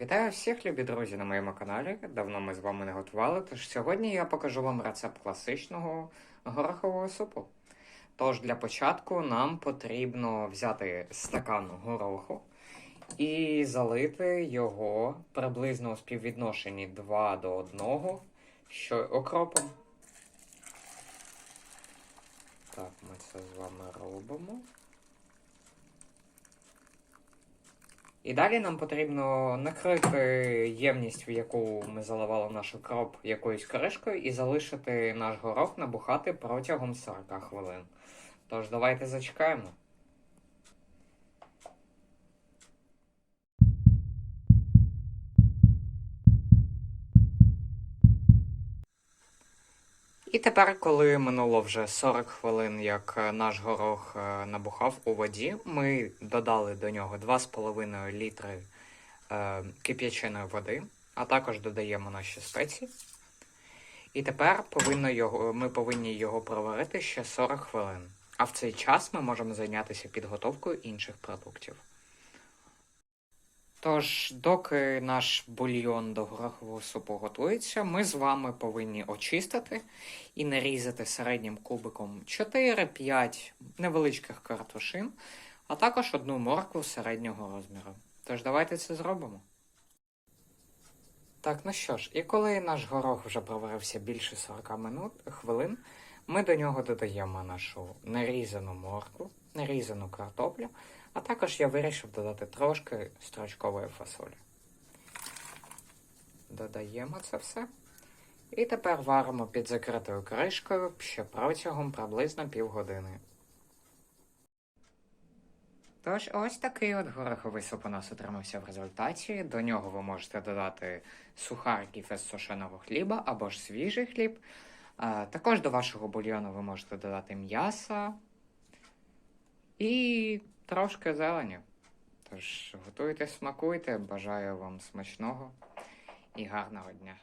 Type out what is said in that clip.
Вітаю всіх, любі друзі, на моєму каналі. Давно ми з вами не готували, тож сьогодні я покажу вам рецепт класичного горохового супу. Тож для початку нам потрібно взяти стакан гороху і залити його приблизно у співвідношенні 2 до 1, що окропом. Так, ми це з вами робимо. І далі нам потрібно накрити ємність, в яку ми заливали наш укроп якоюсь кришкою, і залишити наш горох набухати протягом 40 хвилин. Тож давайте зачекаємо. І тепер, коли минуло вже 40 хвилин, як е, наш горох е, набухав у воді, ми додали до нього 2,5 літри е, кип'яченої води, а також додаємо наші спеції. І тепер повинно його, ми повинні його проварити ще 40 хвилин. А в цей час ми можемо зайнятися підготовкою інших продуктів. Тож, доки наш бульйон до горохового супу готується, ми з вами повинні очистити і нарізати середнім кубиком 4-5 невеличких картошин, а також одну моркву середнього розміру. Тож давайте це зробимо. Так, ну що ж, і коли наш горох вже проварився більше 40 минут, хвилин, ми до нього додаємо нашу нарізану моркву, нарізану картоплю, а також я вирішив додати трошки строчкової фасолі. Додаємо це все. І тепер варимо під закритою кришкою ще протягом приблизно півгодини. Тож, ось такий от гороховий суп у нас отримався в результаті. До нього ви можете додати сухариків із сушеного хліба або ж свіжий хліб. Також до вашого бульйону ви можете додати м'яса і трошки зелені. Тож готуйте, смакуйте. Бажаю вам смачного і гарного дня.